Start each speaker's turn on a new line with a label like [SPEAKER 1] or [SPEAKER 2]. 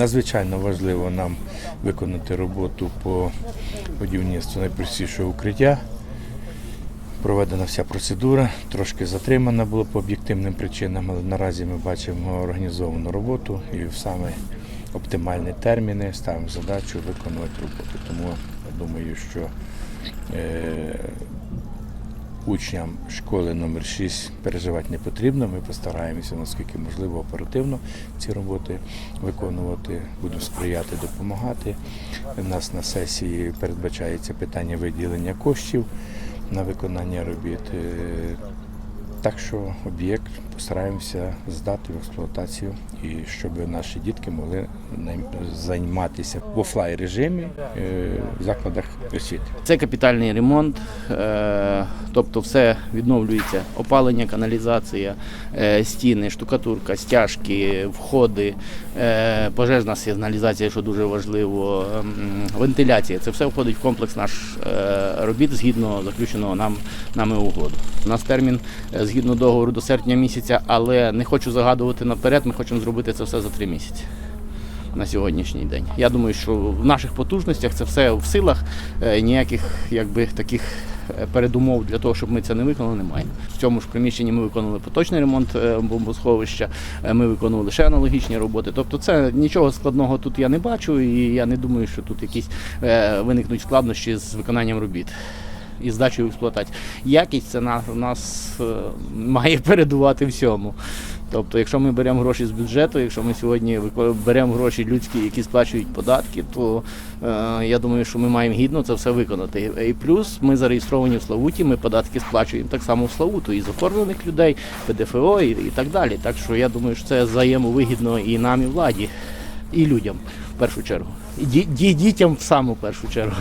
[SPEAKER 1] Надзвичайно важливо нам виконати роботу по будівництву найпростішого укриття. Проведена вся процедура, трошки затримана була по об'єктивним причинам, але наразі ми бачимо організовану роботу і в саме оптимальні терміни ставимо задачу виконувати роботу. Тому я думаю, що е, учням школи номер 6 переживати не потрібно. Ми постараємося наскільки можливо оперативно ці роботи виконувати. Будемо сприяти, допомагати. У нас на сесії передбачається питання виділення коштів на виконання робіт. Так що об'єкт постараємося здати в експлуатацію і щоб наші дітки могли займатися в офлайн режимі е, в закладах освіти.
[SPEAKER 2] Це капітальний ремонт, е, тобто все відновлюється. Опалення, каналізація, е, стіни, штукатурка, стяжки, входи, пожежна сигналізація, що дуже важливо, ем, вентиляція. Це все входить в комплекс наш робіт згідно заключеного нам нами угоду. У нас термін згідно договору до серпня місяця, але не хочу загадувати наперед. Ми хочемо зробити це все за три місяці на сьогоднішній день. Я думаю, що в наших потужностях це все в силах. Е, Ніяких якби таких е, передумов для того, щоб ми це не виконали, немає. В цьому ж приміщенні ми виконували поточний ремонт е, бомбосховища, ми виконували ще аналогічні роботи. Тобто, це нічого складного тут я не бачу, і я не думаю, що тут якісь виникнуть складнощі з виконанням робіт. І здачею в експлуатацію. Якість це на, нас е, має передувати всьому. Тобто, якщо ми беремо гроші з бюджету, якщо ми сьогодні беремо гроші людські, які сплачують податки, то е, я думаю, що ми маємо гідно це все виконати. І плюс ми зареєстровані в Славуті, ми податки сплачуємо так само в Славуту і з оформлених людей, ПДФО і, і так далі. Так що я думаю, що це взаємовигідно і нам, і владі, і людям в першу чергу. І ді- ді- дітям в саму першу чергу.